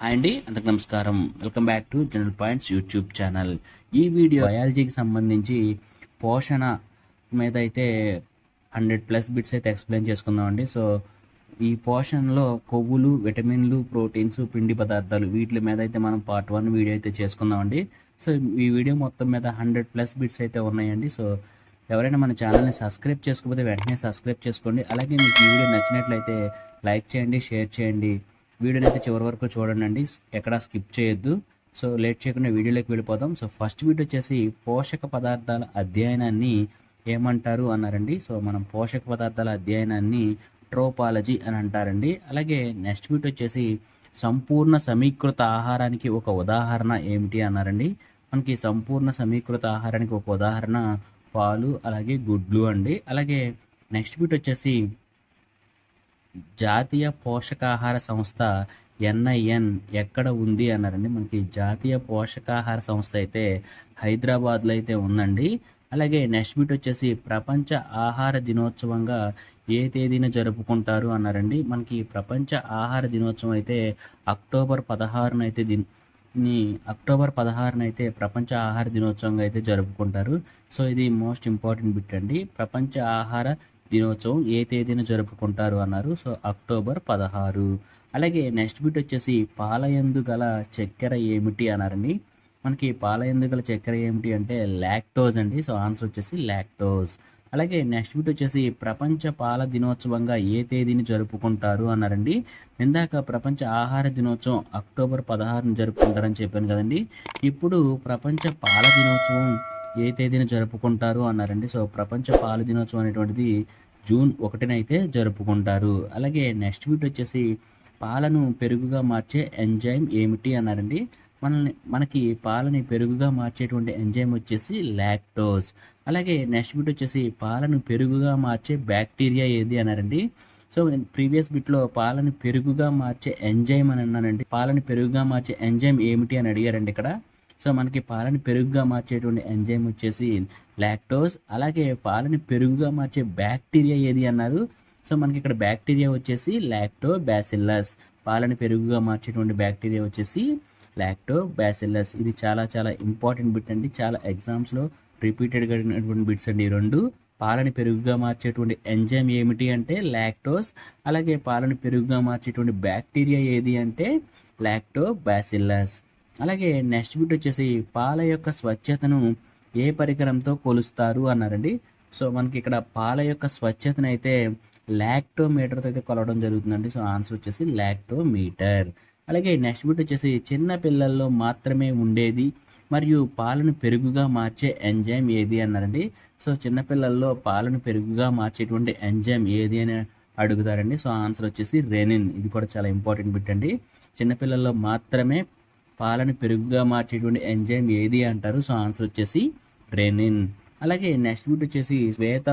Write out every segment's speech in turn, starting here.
Hi అండి అందరికి నమస్కారం. Welcome back to general points YouTube channel. ఈ వీడియో బయాలజీకి సంబంధించి పోషణ మీద అయితే హండ్రెడ్ ప్లస్ బిట్స్ అయితే ఎక్స్ప్లెయిన్ చేసుకుందామండి సో ఈ పోషణలో కొవ్వులు విటమిన్లు ప్రోటీన్స్ పిండి పదార్థాలు వీటి మీద అయితే మనం పార్ట్ వన్ వీడియో అయితే చేసుకుందామండి సో ఈ వీడియో మొత్తం మీద హండ్రెడ్ ప్లస్ బిట్స్ అయితే ఉన్నాయండి. సో ఎవరైనా మన ఛానల్ని సబ్స్క్రైబ్ చేసుకోకపోతే వెంటనే సబ్స్క్రైబ్ చేసుకోండి. అలాగే మీకు ఈ వీడియో నచ్చినట్లయితే లైక్ చేయండి షేర్ చేయండి. వీడియోని అయితే చివరి వరకు చూడండి. ఎక్కడా స్కిప్ చేయొద్దు. సో లేట్ చేయకుండా వీడియోలోకి వెళ్ళిపోదాం. సో ఫస్ట్ వీడియో వచ్చేసి పోషక పదార్థాల అధ్యయనాన్ని ఏమంటారు అన్నారండి. సో మనం పోషక పదార్థాల అధ్యయనాన్ని ట్రోపాలజీ అని అంటారండి. అలాగే నెక్స్ట్ వీడియో వచ్చేసి సంపూర్ణ సమీకృత ఆహారానికి ఒక ఉదాహరణ ఏమిటి అన్నారండి. మనకి సంపూర్ణ సమీకృత ఆహారానికి ఒక ఉదాహరణ పాలు అలాగే గుడ్లు అండి. అలాగే నెక్స్ట్ బీట్ వచ్చేసి జాతీయ పోషకాహార సంస్థ ఎన్ఐఎన్ ఎక్కడ ఉంది అన్నారండి. మనకి జాతీయ పోషకాహార సంస్థ అయితే హైదరాబాద్లో అయితే ఉందండి. అలాగే నెక్స్ట్ బిట్ వచ్చేసి ప్రపంచ ఆహార దినోత్సవంగా ఏ తేదీన జరుపుకుంటారు అన్నారండి. మనకి ప్రపంచ ఆహార దినోత్సవం అయితే అక్టోబర్ పదహారున అయితే దిన్ని అక్టోబర్ పదహారున అయితే ప్రపంచ ఆహార దినోత్సవంగా అయితే జరుపుకుంటారు. సో ఇది మోస్ట్ ఇంపార్టెంట్ బిట్ అండి. ప్రపంచ ఆహార దినోత్సవం ఏ తేదీన జరుపుకుంటారు అన్నారు. సో అక్టోబర్ పదహారు. అలాగే నెక్స్ట్ బిట్ వచ్చేసి పాలయందు గల చక్కెర ఏమిటి అన్నారండి మనకి పాలయందు గల చక్కెర ఏమిటి అంటే లాక్టోజ్ అండి. సో ఆన్సర్ వచ్చేసి లాక్టోజ్. అలాగే నెక్స్ట్ బిట్ వచ్చేసి ప్రపంచ పాల దినోత్సవంగా ఏ తేదీని జరుపుకుంటారు అన్నారండి. ఇందాక ప్రపంచ ఆహార దినోత్సవం అక్టోబర్ పదహారుని జరుపుకుంటారని చెప్పాను కదండి. ఇప్పుడు ప్రపంచ పాల దినోత్సవం ఏ తేదీన జరుపుకుంటారు అన్నారండి. సో ప్రపంచ పాల దినోత్సవం అనేటువంటిది జూన్ ఒకటినైతే జరుపుకుంటారు. అలాగే నెక్స్ట్ వీట్ వచ్చేసి పాలను పెరుగుగా మార్చే ఎంజైమ్ ఏమిటి అన్నారండి. మనల్ని మనకి పాలని పెరుగుగా మార్చేటువంటి ఎంజైమ్ వచ్చేసి లాక్టోజ్. అలాగే నెక్స్ట్ బిట్ వచ్చేసి పాలను పెరుగుగా మార్చే బ్యాక్టీరియా ఏది అన్నారండి. సో ప్రీవియస్ బిట్లో పాలను పెరుగుగా మార్చే ఎంజైమ్ అని అన్నానండి. పాలను పెరుగుగా మార్చే ఎంజైమ్ ఏమిటి అని అడిగారండి ఇక్కడ. సో మనకి పాలని పెరుగుగా మార్చేటువంటి ఎంజైమ్ వచ్చేసి లాక్టోస్ అలాగే పాలని పెరుగుగా మార్చే బ్యాక్టీరియా ఏది అన్నారు? సో మనకి ఇక్కడ బ్యాక్టీరియా వచ్చేసి లాక్టో బ్యాసిల్లస్ పాలని పెరుగుగా మార్చేటువంటి బ్యాక్టీరియా వచ్చేసి లాక్టో బ్యాసిల్లస్ ఇది చాలా చాలా ఇంపార్టెంట్ బిట్ అండి. చాలా ఎగ్జామ్స్లో రిపీటెడ్గా అడిగినటువంటి బిట్స్ అండి ఈ రెండు. పాలని పెరుగుగా మార్చేటువంటి ఎంజైమ్ ఏమిటి అంటే లాక్టోస్ అలాగే పాలని పెరుగుగా మార్చేటువంటి బ్యాక్టీరియా ఏది అంటే లాక్టో బ్యాసిల్లస్ అలాగే నెక్స్ట్ బిట్ వచ్చేసి పాల యొక్క స్వచ్ఛతను ఏ పరికరంతో కొలుస్తారు అన్నారండి. సో మనకి ఇక్కడ పాల యొక్క స్వచ్ఛతను అయితే లాక్టోమీటర్తో అయితే కొలవడం జరుగుతుందండి. సో ఆన్సర్ వచ్చేసి లాక్టోమీటర్. అలాగే నెక్స్ట్ బిట్ వచ్చేసి చిన్న పిల్లల్లో మాత్రమే ఉండేది మరియు పాలను పెరుగుగా మార్చే ఎంజైమ్ ఏది అన్నారండి. సో చిన్నపిల్లల్లో పాలను పెరుగుగా మార్చేటువంటి ఎంజైమ్ ఏది అని అడుగుతారండి. సో ఆన్సర్ వచ్చేసి రెనిన్. ఇది కూడా చాలా ఇంపార్టెంట్ బిట్ అండి. చిన్నపిల్లల్లో మాత్రమే పాలను పెరుగుగా మార్చేటువంటి ఎంజైమ్ ఏది అంటారు? సో ఆన్సర్ వచ్చేసి రెనిన్. అలాగే నెక్స్ట్ బిట్ వచ్చేసి శ్వేత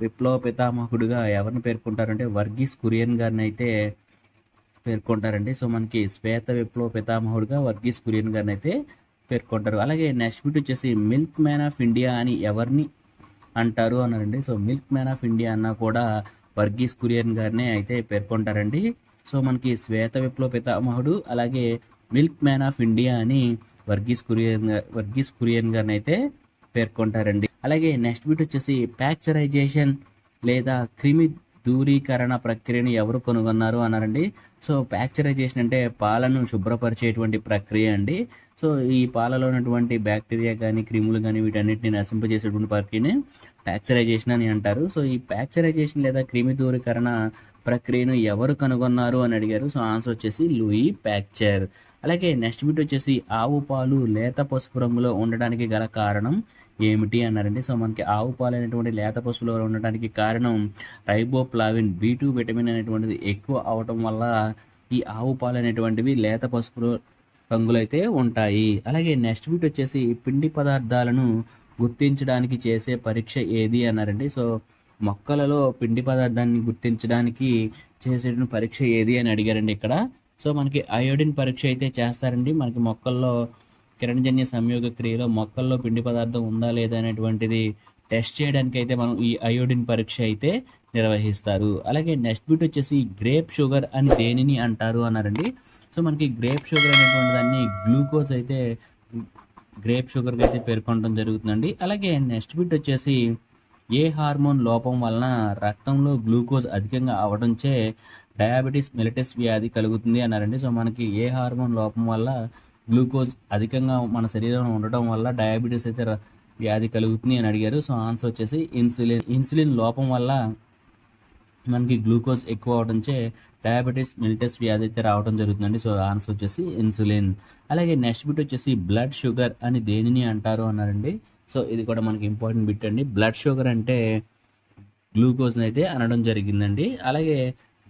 విప్లవ పితామహుడుగా ఎవరిని పేర్కొంటారంటే వర్గీస్ కురియన్ గారిని అయితే పేర్కొంటారండి. సో మనకి శ్వేత విప్లవ పితామహుడుగా వర్గీస్ కురియన్ గారిని అయితే పేర్కొంటారు. అలాగే నెక్స్ట్ బిట్ వచ్చేసి మిల్క్ మ్యాన్ ఆఫ్ ఇండియా అని ఎవరిని అంటారు అన్నారండి. So milk man of India అన్న కూడా వర్గీస్ కురియన్ గారిని అయితే పేర్కొంటారండి. సో మనకి శ్వేత విప్లవ పితామహుడు అలాగే మిల్క్ మ్యాన్ ఆఫ్ ఇండియా అని వర్గీస్ కురియన్ వర్గీస్ కురియన్ గారిని అయితే పేర్కొంటారండి. అలాగే నెక్స్ట్ బిట్ వచ్చేసి ప్యాక్చరైజేషన్ లేదా క్రిమి దూరీకరణ ప్రక్రియను ఎవరు కనుగొన్నారు అన్నారండి. సో ప్యాక్చరైజేషన్ అంటే పాలను శుభ్రపరిచేటువంటి ప్రక్రియ అండి. సో ఈ పాలలో ఉన్నటువంటి బ్యాక్టీరియా కానీ క్రిములు కానీ వీటన్నిటిని నశింపజేసేటువంటి ప్రక్రియని ప్యాక్చరైజేషన్ అని అంటారు. సో ఈ ప్యాక్చరైజేషన్ లేదా క్రిమి దూరీకరణ ప్రక్రియను ఎవరు కనుగొన్నారు అని అడిగారు. సో ఆన్సర్ వచ్చేసి లూయి ప్యాక్చర్. అలాగే నెక్స్ట్ బిట్ వచ్చేసి ఆవు పాలు లేత పసుపు రంగులో ఉండడానికి గల కారణం ఏమిటి అన్నారండి. సో మనకి ఆవు పాలు అనేటువంటి లేత పసుపులో ఉండడానికి కారణం రైబోప్లావిన్ బీ టూ విటమిన్ అనేటువంటిది ఎక్కువ అవటం వల్ల ఈ ఆవు పాలు అనేటువంటివి లేత పసుపు రంగులు అయితే ఉంటాయి. అలాగే నెక్స్ట్ బిట్ వచ్చేసి పిండి పదార్థాలను గుర్తించడానికి చేసే పరీక్ష ఏది అన్నారండి. సో మొక్కలలో పిండి పదార్థాన్ని గుర్తించడానికి చేసే పరీక్ష ఏది అని అడిగారండి ఇక్కడ. సో మనకి అయోడిన్ పరీక్ష అయితే చేస్తారండి. మనకి మొక్కల్లో కిరణజన్య సంయోగ క్రియలో మొక్కల్లో పిండి పదార్థం ఉందా లేదా అనేటువంటిది టెస్ట్ చేయడానికి అయితే మనం ఈ అయోడిన్ పరీక్ష అయితే నిర్వహిస్తారు. అలాగే నెక్స్ట్ బిట్ వచ్చేసి గ్రేప్ షుగర్ అని దేనిని అంటారు అన్నారండి. సో మనకి గ్రేప్ షుగర్ అనేటువంటి దాన్ని గ్లూకోజ్ అయితే గ్రేప్ షుగర్గా అయితే పేర్కొనడం జరుగుతుందండి. అలాగే నెక్స్ట్ బిట్ వచ్చేసి ఏ హార్మోన్ లోపం వలన రక్తంలో గ్లూకోజ్ అధికంగా అవడంచే డయాబెటీస్ మిలిటస్ వ్యాధి కలుగుతుంది అన్నారండి. సో మనకి ఏ హార్మోన్ లోపం వల్ల గ్లూకోజ్ అధికంగా మన శరీరంలో ఉండటం వల్ల డయాబెటీస్ అయితే వ్యాధి కలుగుతుంది అని అడిగారు. సో ఆన్సర్ వచ్చేసి ఇన్సులిన్ ఇన్సులిన్ లోపం వల్ల మనకి గ్లూకోజ్ ఎక్కువ అవడంచే డయాబెటీస్ మిలిటస్ వ్యాధి అయితే రావడం జరుగుతుందండి. సో ఆన్సర్ వచ్చేసి ఇన్సులిన్. అలాగే నెక్స్ట్ బిట్ వచ్చేసి బ్లడ్ షుగర్ అని దేనిని అంటారు అన్నారండి. సో ఇది కూడా మనకి ఇంపార్టెంట్ బిట్ అండి. బ్లడ్ షుగర్ అంటే గ్లూకోజ్ని అయితే అనడం జరిగిందండి. అలాగే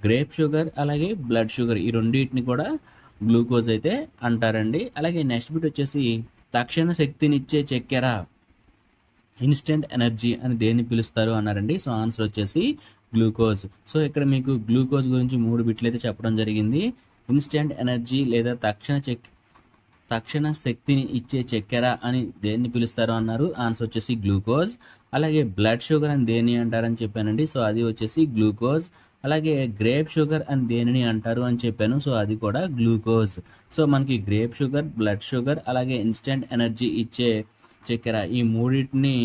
గ్రేప్ షుగర్ అలాగే బ్లడ్ షుగర్ ఈ రెండింటిని కూడా గ్లూకోజ్ అయితే అంటారండి. అలాగే నెక్స్ట్ బిట్ వచ్చేసి తక్షణ శక్తినిచ్చే చక్కెర ఇన్స్టెంట్ ఎనర్జీ అని దేన్ని పిలుస్తారు అన్నారండి. సో ఆన్సర్ వచ్చేసి గ్లూకోజ్. సో ఇక్కడ మీకు గ్లూకోజ్ గురించి మూడు బిట్లు అయితే చెప్పడం జరిగింది. ఇన్స్టెంట్ ఎనర్జీ లేదా తక్షణ చెక్ తక్షణ శక్తిని ఇచ్చే చక్కెర అని దేన్ని పిలుస్తారు అన్నారు. ఆన్సర్ వచ్చేసి గ్లూకోజ్. అలాగే బ్లడ్ షుగర్ అని దేని అంటారని చెప్పానండి. సో అది వచ్చేసి గ్లూకోజ్. అలాగే గ్రేప్ షుగర్ అని దేనిని అంటారు అని చెప్పాను. సో అది కూడా గ్లూకోజ్ సో మనకి గ్రేప్ షుగర్ బ్లడ్ షుగర్ అలాగే ఇన్స్టెంట్ ఎనర్జీ ఇచ్చే చక్కెర ఈ మూడింటిని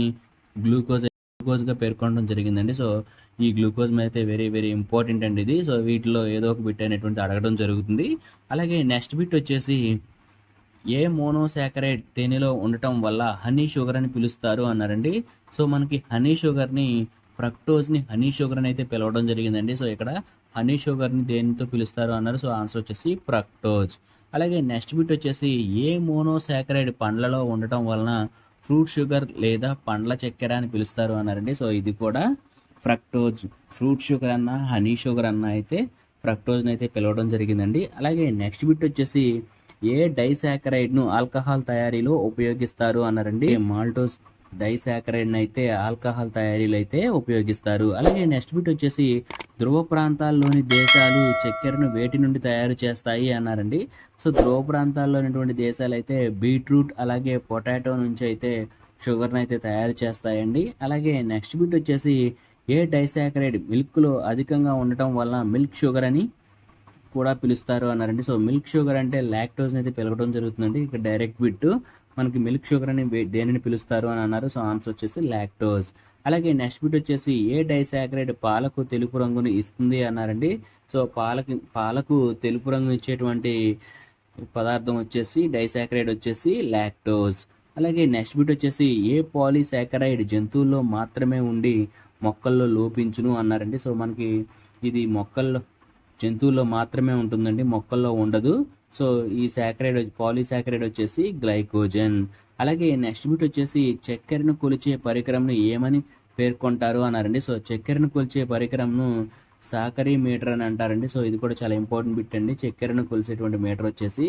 గ్లూకోజ్ గ్లూకోజ్గా పేర్కొనడం జరిగిందండి. సో ఈ గ్లూకోజ్ మీద అయితే వెరీ వెరీ ఇంపార్టెంట్ అండి ఇది. సో వీటిలో ఏదో ఒక బిట్ అనేటువంటి అడగడం జరుగుతుంది. అలాగే నెక్స్ట్ బిట్ వచ్చేసి ఏ మోనోసాకరైడ్ తేనెలో ఉండటం వల్ల హనీ షుగర్ అని పిలుస్తారు అన్నారండి. సో మనకి హనీ షుగర్ని ఫ్రక్టోజ్ని హనీ షుగర్ అని అయితే పిలవడం జరిగిందండి. సో ఇక్కడ హనీ షుగర్ని దేనితో పిలుస్తారు అన్నారు. సో ఆన్సర్ వచ్చేసి ఫ్రక్టోజ్ అలాగే నెక్స్ట్ బిట్ వచ్చేసి ఏ మోనోసాకరైడ్ పండ్లలో ఉండటం వలన ఫ్రూట్ షుగర్ లేదా పండ్ల చక్కెర అని పిలుస్తారు అన్నారండి. సో ఇది కూడా ఫ్రక్టోజ్ ఫ్రూట్ షుగర్ అన్న హనీ షుగర్ అన్న అయితే ఫ్రక్టోజ్ని అయితే పిలవడం జరిగిందండి. అలాగే నెక్స్ట్ బిట్ వచ్చేసి ఏ డైసాకరైడ్ను ఆల్కహాల్ తయారీలో ఉపయోగిస్తారు అన్నారండి. మాల్టోస్ డైసాకరైడ్ అయితే ఆల్కహాల్ తయారీలు అయితే ఉపయోగిస్తారు. అలాగే నెక్స్ట్ బిట్ వచ్చేసి ధ్రువ ప్రాంతాల్లోని దేశాలు చక్కెరను వేటి నుండి తయారు చేస్తాయి అన్నారండి. సో ధ్రువ ప్రాంతాల్లోనటువంటి దేశాలు అయితే బీట్రూట్ అలాగే పొటాటో నుంచి అయితే షుగర్ని అయితే తయారు చేస్తాయండి. అలాగే నెక్స్ట్ బిట్ వచ్చేసి ఏ డైసాకరైడ్ మిల్క్లో అధికంగా ఉండటం వల్ల మిల్క్ షుగర్ అని కూడా పిలుస్తారు అన్నారండి. సో మిల్క్ షుగర్ అంటే లాక్టోజ్ని అయితే పిలవడం జరుగుతుందండి. ఇక్కడ డైరెక్ట్ బిట్. మనకి మిల్క్ షుగర్ అని దేనిని పిలుస్తారు అని అన్నారు. సో ఆన్సర్ వచ్చేసి లాక్టోజ్. అలాగే నెక్స్ట్ బిట్ వచ్చేసి ఏ డైసాక్రైడ్ పాలకు తెలుపు రంగుని ఇస్తుంది అన్నారండి. సో పాలకి పాలకు తెలుపు రంగు ఇచ్చేటువంటి పదార్థం వచ్చేసి డైసాక్రైడ్ వచ్చేసి లాక్టోజ్. అలాగే నెక్స్ట్ బిట్ వచ్చేసి ఏ పాలీసాకరైడ్ జంతువుల్లో మాత్రమే ఉండి మొక్కల్లో లోపించును అన్నారండి. సో మనకి ఇది మొక్కల్లో జంతువుల్లో మాత్రమే ఉంటుందండి. మొక్కల్లో ఉండదు. సో ఈ సాకరైడ్ పాలీసాకరైడ్ వచ్చేసి గ్లైకోజన్ అలాగే నెక్స్ట్ బిట్ వచ్చేసి చక్కెరను కొలిచే పరికరంను ఏమని పేర్కొంటారు అన్నారండి. సో చక్కెరను కొలిచే పరికరంను సాకరీ మీటర్ అని అంటారండి. సో ఇది కూడా చాలా ఇంపార్టెంట్ బిట్ అండి. చక్కెరను కొలిసేటువంటి మీటర్ వచ్చేసి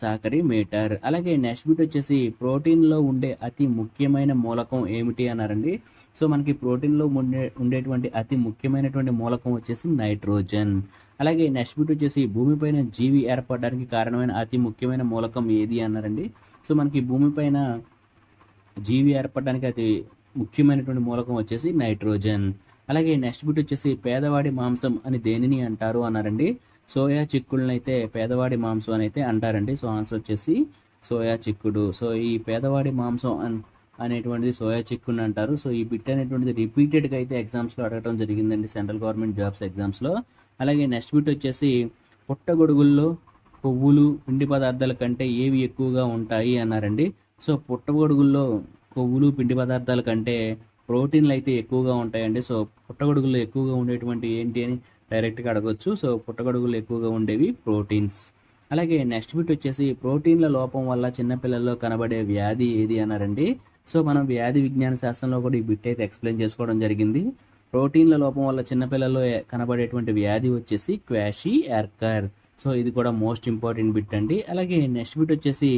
సాకరీ మీటర్. అలాగే నెక్స్ట్ బిట్ వచ్చేసి ప్రోటీన్లో ఉండే అతి ముఖ్యమైన మూలకం ఏమిటి అన్నారండి? సో మనకి ప్రోటీన్లో ఉండే ఉండేటువంటి అతి ముఖ్యమైనటువంటి మూలకం వచ్చేసి నైట్రోజన్. అలాగే నెక్స్ట్ బిట్ వచ్చేసి భూమిపైన జీవి ఏర్పడడానికి కారణమైన అతి ముఖ్యమైన మూలకం ఏది అన్నారండి? సో మనకి భూమిపైన జీవి ఏర్పడడానికి అతి ముఖ్యమైనటువంటి మూలకం వచ్చేసి నైట్రోజన్. అలాగే నెక్స్ట్ బిట్ వచ్చేసి పేదవాడి మాంసం అని దేనిని అంటారు అన్నారండి? సోయా చిక్కుళ్ళని అయితే పేదవాడి మాంసం అని అయితే అంటారండి. సో ఆన్సర్ వచ్చేసి సోయా చిక్కుడు. సో ఈ పేదవాడి మాంసం అనేటువంటిది సోయా చిక్కుని అంటారు. సో ఈ బిట్ అనేటువంటిది రిపీటెడ్గా అయితే ఎగ్జామ్స్లో అడగడం జరిగిందండి సెంట్రల్ గవర్నమెంట్ జాబ్స్ ఎగ్జామ్స్లో అలాగే నెక్స్ట్ బిట్ వచ్చేసి పుట్టగొడుగుల్లో కొవ్వులు పిండి పదార్థాల కంటే ఏవి ఎక్కువగా ఉంటాయి అన్నారండి. సో పుట్టగొడుగుల్లో కొవ్వులు పిండి పదార్థాల కంటే ప్రోటీన్లు అయితే ఎక్కువగా ఉంటాయండి. సో పుట్టగొడుగుల్లో ఎక్కువగా ఉండేటువంటి ఏంటి అని డైరెక్ట్గా అడగొచ్చు. సో పుట్టగొడుగులు ఎక్కువగా ఉండేవి ప్రోటీన్స్. అలాగే నెక్స్ట్ బిట్ వచ్చేసి ప్రోటీన్ల లోపం వల్ల చిన్నపిల్లల్లో కనబడే వ్యాధి ఏది అన్నారండి. సో మనం వ్యాధి విజ్ఞాన శాస్త్రంలో కూడా ఈ బిట్ అయితే ఎక్స్ప్లెయిన్ చేసుకోవడం జరిగింది. ప్రోటీన్ల లోపం వల్ల చిన్నపిల్లల్లో కనబడేటువంటి వ్యాధి వచ్చేసి క్వాషీ ఎర్కర్ సో ఇది కూడా మోస్ట్ ఇంపార్టెంట్ బిట్ అండి. అలాగే నెక్స్ట్ బిట్ వచ్చేసి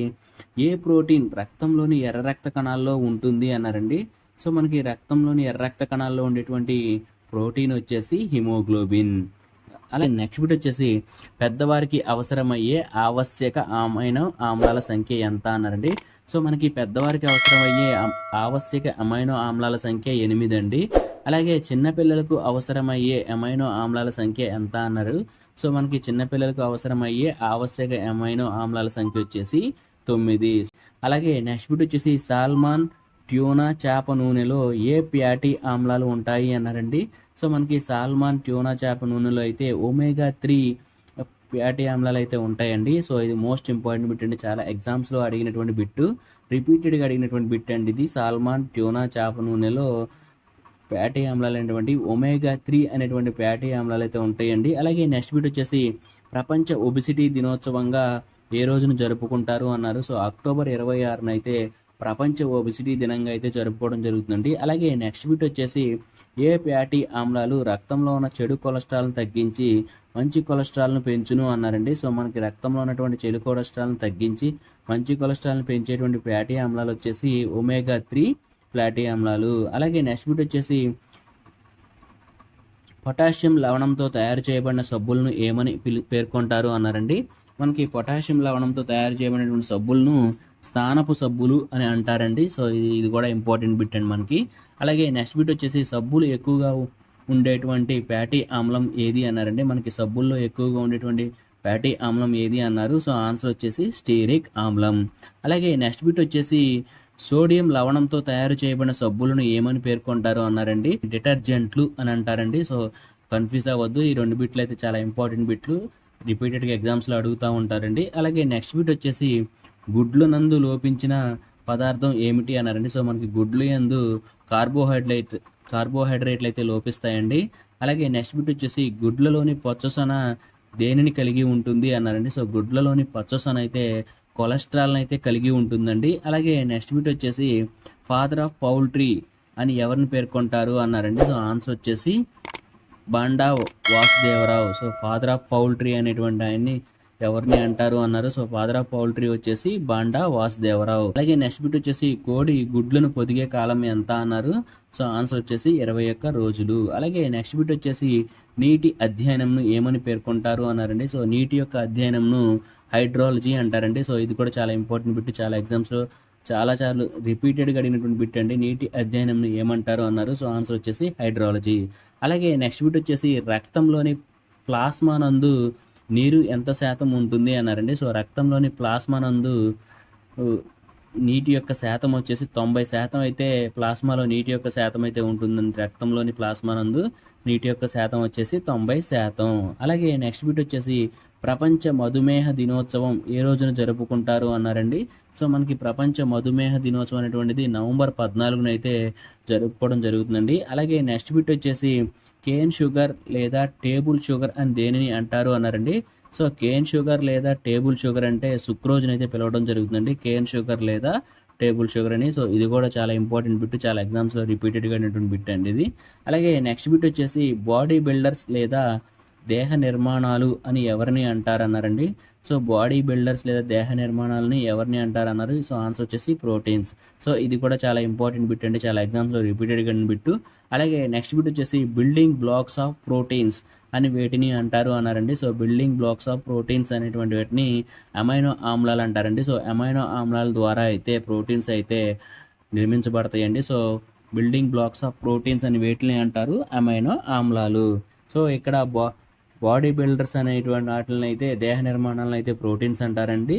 ఏ ప్రోటీన్ రక్తంలోని ఎర్ర రక్త కణాల్లో ఉంటుంది అన్నారండి. సో మనకి రక్తంలోని ఎర్ర రక్త కణాల్లో ఉండేటువంటి ప్రోటీన్ వచ్చేసి హిమోగ్లోబిన్. అలాగే నెక్స్ట్ బిట్ వచ్చేసి పెద్దవారికి అవసరమయ్యే ఆవశ్యక ఆమైన ఆమ్లాల సంఖ్య ఎంత అన్నారండి. సో మనకి పెద్దవారికి అవసరమయ్యే ఆవశ్యక అమైనో ఆమ్లాల సంఖ్య ఎనిమిది అండి. అలాగే చిన్నపిల్లలకు అవసరమయ్యే అమైనో ఆమ్లాల సంఖ్య ఎంత అన్నారు. సో మనకి చిన్నపిల్లలకు అవసరమయ్యే ఆవశ్యక అమైనో ఆమ్లాల సంఖ్య వచ్చేసి తొమ్మిది. అలాగే నెక్స్ట్ బిట్ వచ్చేసి సాల్మాన్ ట్యూనా చేప నూనెలో ఏ ప్యాటీ ఆమ్లాలు ఉంటాయి అన్నారండి. సో మనకి సాల్మాన్ ట్యూనా చేప నూనెలో అయితే ఒమేగా త్రీ ఫ్యాటీ ఆమ్లాలు అయితే ఉంటాయండి. సో ఇది మోస్ట్ ఇంపార్టెంట్ బిట్ అండి. చాలా ఎగ్జామ్స్లో అడిగినటువంటి బిట్టు. రిపీటెడ్గా అడిగినటువంటి బిట్ అండి ఇది. సాల్మాన్ ట్యూనా చేప నూనెలో ఫ్యాటీ ఆమ్లాలు అనేటువంటి ఒమేగా త్రీ అనేటువంటి ఫ్యాటీ ఆమ్లాలు అయితే ఉంటాయండి. అలాగే నెక్స్ట్ బిట్ వచ్చేసి ప్రపంచ ఒబిసిటీ దినోత్సవంగా ఏ రోజున జరుపుకుంటారు అన్నారు. సో అక్టోబర్ ఇరవై ఆరున అయితే ప్రపంచ ఒబిసిటీ దినంగా అయితే జరుపుకోవడం జరుగుతుందండి. అలాగే నెక్స్ట్ బిట్ వచ్చేసి ఏ ఫ్యాటీ ఆమ్లాలు రక్తంలో ఉన్న చెడు కొలెస్ట్రాల్ని తగ్గించి మంచి కొలెస్ట్రాల్ను పెంచును అన్నారండి. సో మనకి రక్తంలో ఉన్నటువంటి చెడు కొలెస్ట్రాల్ను తగ్గించి మంచి కొలెస్ట్రాల్ని పెంచేటువంటి ఫ్యాటీ ఆమ్లాలు వచ్చేసి ఒమేగా త్రీ ఫ్లాటీ ఆమ్లాలు అలాగే నెక్స్ట్ బిట్ వచ్చేసి పొటాషియం లవణంతో తయారు చేయబడిన సబ్బులను ఏమని పిలి పేర్కొంటారు అన్నారండి. మనకి పొటాషియం లవణంతో తయారు చేయబడినటువంటి సబ్బులను స్థానపు సబ్బులు అని అంటారండి. సో ఇది ఇది కూడా ఇంపార్టెంట్ బిట్ అండి మనకి. అలాగే నెక్స్ట్ బిట్ వచ్చేసి సబ్బులు ఎక్కువగా ఉండేటువంటి ఫ్యాటీ ఆమ్లం ఏది అన్నారండి? మనకి సబ్బుల్లో ఎక్కువగా ఉండేటువంటి ఫ్యాటీ ఆమ్లం ఏది అన్నారు? సో ఆన్సర్ వచ్చేసి స్టీరిక్ ఆమ్లం. అలాగే నెక్స్ట్ బిట్ వచ్చేసి సోడియం లవణంతో తయారు చేయబడిన సబ్బులను ఏమని పేర్కొంటారు అన్నారండి? డిటర్జెంట్లు అని అంటారండి. సో కన్ఫ్యూజ్ అవ్వద్దు. ఈ రెండు బిట్లు అయితే చాలా ఇంపార్టెంట్ బిట్లు. రిపీటెడ్గా ఎగ్జామ్స్లో అడుగుతూ ఉంటారండి. అలాగే నెక్స్ట్ బిట్ వచ్చేసి గుడ్లు నందు లోపించిన పదార్థం ఏమిటి అన్నారండి? సో మనకి గుడ్లు యందు కార్బోహైడ్రేట్ కార్బోహైడ్రేట్లు అయితే లోపిస్తాయండి. అలాగే నెక్స్ట్ బిట్ వచ్చేసి గుడ్లలోని పచ్చసొన దేనిని కలిగి ఉంటుంది అన్నారండి. సో గుడ్లలోని పచ్చసొన అయితే కొలెస్ట్రాల్ని అయితే కలిగి ఉంటుందండి. అలాగే నెక్స్ట్ బిట్ వచ్చేసి ఫాదర్ ఆఫ్ పౌల్ట్రీ అని ఎవరిని పేర్కొంటారు అన్నారండి. సో ఆన్సర్ వచ్చేసి Banda Vasudeva Rao. So father of poultry అనేటువంటి ఆయన్ని ఎవరిని అంటారు అన్నారు. సో పాదరా పౌల్ట్రీ వచ్చేసి బాండా వాసుదేవరావు. అలాగే నెక్స్ట్ బిట్ వచ్చేసి కోడి గుడ్లను పొదిగే కాలం ఎంత అన్నారు. సో ఆన్సర్ వచ్చేసి ఇరవై ఒక్క రోజులు. అలాగే నెక్స్ట్ బిట్ వచ్చేసి నీటి అధ్యయనంను ఏమని పేర్కొంటారు అన్నారండి. సో నీటి యొక్క అధ్యయనంను హైడ్రాలజీ అంటారండి. సో ఇది కూడా చాలా ఇంపార్టెంట్ బిట్. చాలా ఎగ్జామ్స్లో చాలా సార్లు రిపీటెడ్గా అడిగినటువంటి బిట్ అండి. నీటి అధ్యయనంను ఏమంటారు అన్నారు. సో ఆన్సర్ వచ్చేసి హైడ్రాలజీ. అలాగే నెక్స్ట్ బిట్ వచ్చేసి రక్తంలోని ప్లాస్మా నందు నీరు ఎంత శాతం ఉంటుంది అన్నారండి. సో రక్తంలోని ప్లాస్మా నందు నీటి యొక్క శాతం వచ్చేసి తొంభై శాతం అయితే ప్లాస్మాలో నీటి యొక్క శాతం అయితే ఉంటుందండి. రక్తంలోని ప్లాస్మా నందు నీటి యొక్క శాతం వచ్చేసి తొంభై శాతం. అలాగే నెక్స్ట్ బిట్ వచ్చేసి ప్రపంచ మధుమేహ దినోత్సవం ఏ రోజున జరుపుకుంటారు అన్నారండి. సో మనకి ప్రపంచ మధుమేహ దినోత్సవం అనేటువంటిది నవంబర్ పద్నాలుగున అయితే జరుపుకోవడం జరుగుతుందండి. అలాగే నెక్స్ట్ బిట్ వచ్చేసి కేన్ షుగర్ లేదా టేబుల్ షుగర్ అని దేనిని అంటారు అన్నారండి. సో కేన్ షుగర్ లేదా టేబుల్ షుగర్ అంటే సుక్రోజ్ని అయితే పిలవడం జరుగుతుందండి. కేన్ షుగర్ లేదా టేబుల్ షుగర్ అని. సో ఇది కూడా చాలా ఇంపార్టెంట్ బిట్ చాలా ఎగ్జామ్స్లో రిపీటెడ్గా ఉన్నటువంటి బిట్ అండి ఇది. అలాగే నెక్స్ట్ బిట్ వచ్చేసి బాడీ బిల్డర్స్ లేదా దేహ నిర్మాణాలు అని ఎవరిని అంటారన్నారండి? సో బాడీ బిల్డర్స్ లేదా దేహ నిర్మాణాలని ఎవరిని అంటారన్నారు? సో ఆన్సర్ వచ్చేసి ప్రోటీన్స్. సో ఇది కూడా చాలా ఇంపార్టెంట్ బిట్ అండి. చాలా ఎగ్జామ్స్లో రిపీటెడ్గా బిట్టు. అలాగే నెక్స్ట్ బిట్ వచ్చేసి బిల్డింగ్ బ్లాక్స్ ఆఫ్ ప్రోటీన్స్ అని వేటిని అంటారు అన్నారండి. So building blocks of proteins అనేటువంటి వాటిని అమైనో ఆమ్లాలు అంటారండి. సో అమైనో ఆమ్లాల ద్వారా అయితే ప్రోటీన్స్ అయితే నిర్మించబడతాయండి. So building blocks of proteins అని వేటిని అంటారు అమైనో ఆమ్లాలు. సో ఇక్కడ బా బాడీ బిల్డర్స్ అనేటువంటి వాటిని అయితే దేహ నిర్మాణాలను అయితే ప్రోటీన్స్ అంటారండి.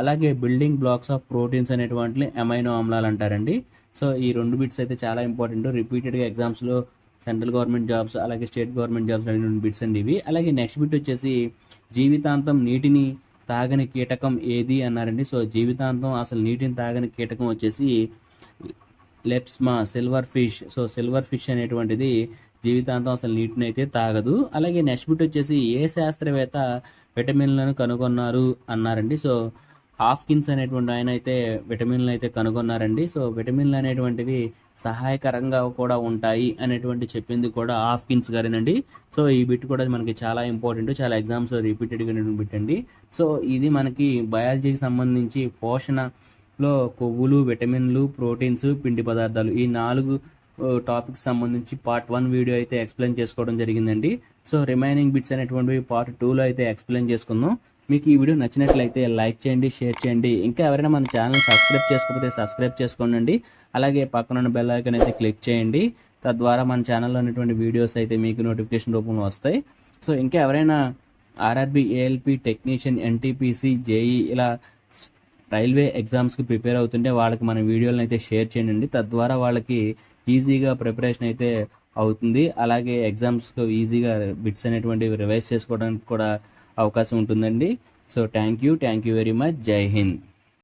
అలాగే బిల్డింగ్ బ్లాక్స్ ఆఫ్ ప్రోటీన్స్ అనేటువంటి అమైనో ఆమ్లాలు అంటారండి. సో ఈ రెండు బిట్స్ అయితే చాలా ఇంపార్టెంట్. రిపీటెడ్గా ఎగ్జామ్స్లో సెంట్రల్ గవర్నమెంట్ జాబ్స్ అలాగే స్టేట్ గవర్నమెంట్ జాబ్స్ అడిగిన బిట్స్ అండి ఇవి. అలాగే నెక్స్ట్ బిట్ వచ్చేసి జీవితాంతం నీటిని తాగని కీటకం ఏది అన్నారండి. సో జీవితాంతం అసలు నీటిని తాగని కీటకం వచ్చేసి lepisma silver fish. So silver fish అనేటువంటిది జీవితాంతం అసలు నీటిని అయితే తాగదు. అలాగే నెక్స్ట్ బిట్ వచ్చేసి ఏ శాస్త్రవేత్త విటమిన్లను కనుగొన్నారు అన్నారండి. సో హాఫ్కిన్స్ అనేటువంటి ఆయన అయితే విటమిన్లు అయితే కనుగొన్నారండి. సో విటమిన్లు అనేటువంటివి సహాయకరంగా కూడా ఉంటాయి అనేటువంటి చెప్పింది కూడా హాఫ్కిన్స్ గారేనండి. సో ఈ బిట్ కూడా మనకి చాలా ఇంపార్టెంట్ చాలా ఎగ్జామ్స్ రిపీటెడ్గా బిట్ అండి. సో ఇది మనకి బయాలజీకి సంబంధించి పోషణలో కొవ్వులు విటమిన్లు ప్రోటీన్స్ పిండి పదార్థాలు ఈ నాలుగు టాపిక్ సంబంధించి పార్ట్ వన్ వీడియో అయితే ఎక్స్ప్లెయిన్ చేసుకోవడం జరిగిందండి. సో రిమైనింగ్ బిట్స్ అనేటువంటివి పార్ట్ టూలో అయితే ఎక్స్ప్లెయిన్ చేసుకుందాం. మీకు ఈ వీడియో నచ్చినట్లయితే లైక్ చేయండి షేర్ చేయండి. ఇంకా ఎవరైనా మన ఛానల్ సబ్స్క్రైబ్ చేసుకోకపోతే సబ్స్క్రైబ్ చేసుకోండి అలాగే పక్కన బెల్ ఐకన్ అయితే క్లిక్ చేయండి. తద్వారా మన ఛానల్లో ఉన్నటువంటి వీడియోస్ అయితే మీకు నోటిఫికేషన్ రూపంలో వస్తాయి. సో ఇంకా ఎవరైనా RRB ALP technician NTPC JE ఇలా రైల్వే ఎగ్జామ్స్కి ప్రిపేర్ అవుతుంటే వాళ్ళకి మన వీడియోలను అయితే షేర్ చేయండి. తద్వారా వాళ్ళకి ఈజీగా ప్రిపరేషన్ అయితే అవుతుంది. అలాగే ఎగ్జామ్స్కి ఈజీగా బిట్స్ అనేటువంటివి రివైజ్ చేసుకోవడానికి కూడా అవకాశం ఉంటుందండి. So thank you thank you very much. Jai Hind.